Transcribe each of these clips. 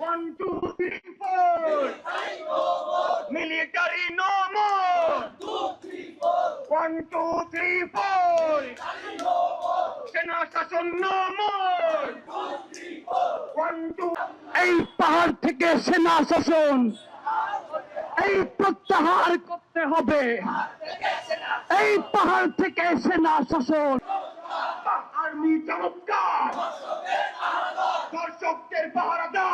One, two, three, four. Military no more. One, two, three, four. সেনা শাসন no more. One, two. এই পাহাড় থেকে সেনা শাসন এই প্রত্যাহার করতে হবে এই পাহাড় থেকে সেনা শাসন আর্মি চমৎকার দর্শকদের পাহারাদার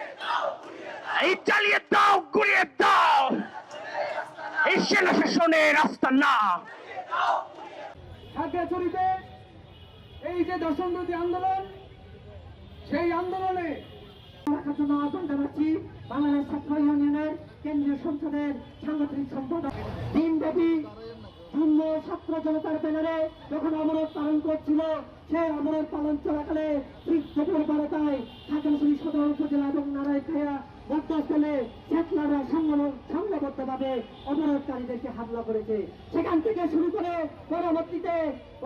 এই দাও গুড়িয়ে দাও। এই সেনা শাসনের রাস্তা না। এই যে দশমী আন্দোলন, সেই আন্দোলনে ছাত্র কেন্দ্রীয় সংসদের সাংগঠনিক সম্পাদক। দিনব্যাপী শূন্য ছাত্র জনতার ব্যানারে যখন অবরোধ পালন করছিল, সেই অবরোধ পালন চলাকালে ঠিক দুপুর বারোটায় খাগড়াছড়ি সদর উপজেলা এবং নারায়ণখায়া মধ্যস্থলে চেতনারা সংঘবদ্ধভাবে অবরোধকারীদেরকে হামলা করেছে। সেখান থেকে শুরু করে পরবর্তীতে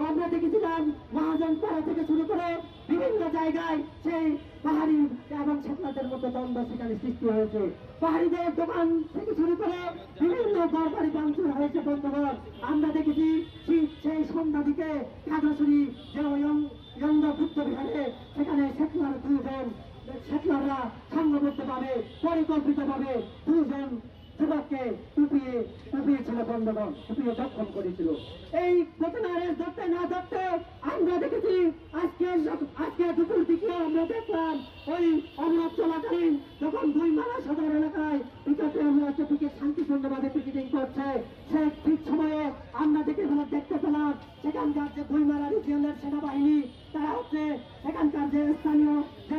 আমরা দেখেছিলাম মহাজন পাড়া থেকে শুরু করে বিভিন্ন জায়গায় সেই পাহাড়ি এবং ছেতনাদের মধ্যে দ্বন্দ্ব সেখানে সৃষ্টি হয়েছে। পাহাড়িদের দোকান থেকে শুরু করে বিভিন্ন ঘরবাড়ি ভাঙচুর হয়েছে বন্ধুগণ। আমরা দেখেছি ঠিক সেই সন্ধ্যা দিকে খাগড়াছড়ি যে ইয়ঙ্গ বুদ্ধ বিহারে সেখানে ছেতনার দুজন সেটলাররা সংঘবদ্ধভাবে পরিকল্পিতভাবে দুজন যুবককে টুপিয়ে টুপিয়েছিল বন্ধগণ, টুপিয়ে দক্ষণ করেছিল। এই ঘটনার ধরতে না ধরতে আমরা দেখেছি, আজকে আজকে দুপুর দিকে আমরা দেখলাম, ওই অবরোধ চলাকালীন যখন দুই মালা সদর এলাকায় পিকাতে আমরা পিকে শান্তিপূর্ণভাবে পিকেটিং করছে সে ঠিক সময়ে আমরা দেখে দেখতে পেলাম, সেখানকার যে দুই মালা রিজিয়নের সেনাবাহিনী তারা হচ্ছে সেখানকার যে স্থানীয় যে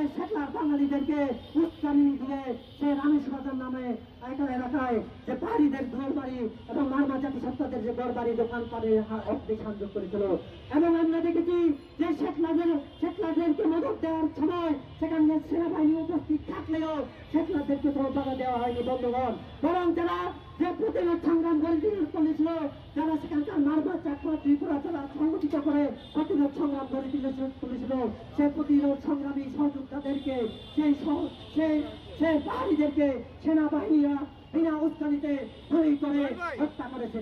বাঙালিদেরকে উস্কানি দিয়ে সে রামেশ্বরাজার নামে একটা এলাকায় যে পাহাড়িদের ঘর বাড়ি এবং মারমা জাতি সত্তাদের যে ঘর বাড়ি দোকান পাড়ে অগ্নি সংযোগ করেছিল। এবং আমরা দেখেছি যে শেখলাদের শেখলাদেরকে মদত দেওয়ার সময় সেখানে সেনাবাহিনী উপস্থিত থাকলেও শেখলাদেরকে কোনো বাধা দেওয়া হয়নি বন্ধুগণ বরং যারা যে প্রতিরোধ সংগ্রাম করে তুলেছিল যারা সেখানকার মারমা চাকমা ত্রিপুরা যারা সংগঠিত করে প্রতিরোধ সংগ্রাম করে তুলেছিল সেই প্রতিরোধ সংগ্রামী সহযোদ্ধাদেরকে সেই সেই সেই পাহাড়িদেরকে সেনাবাহিনীরা বিনা উস্কানিতে করে হত্যা করেছে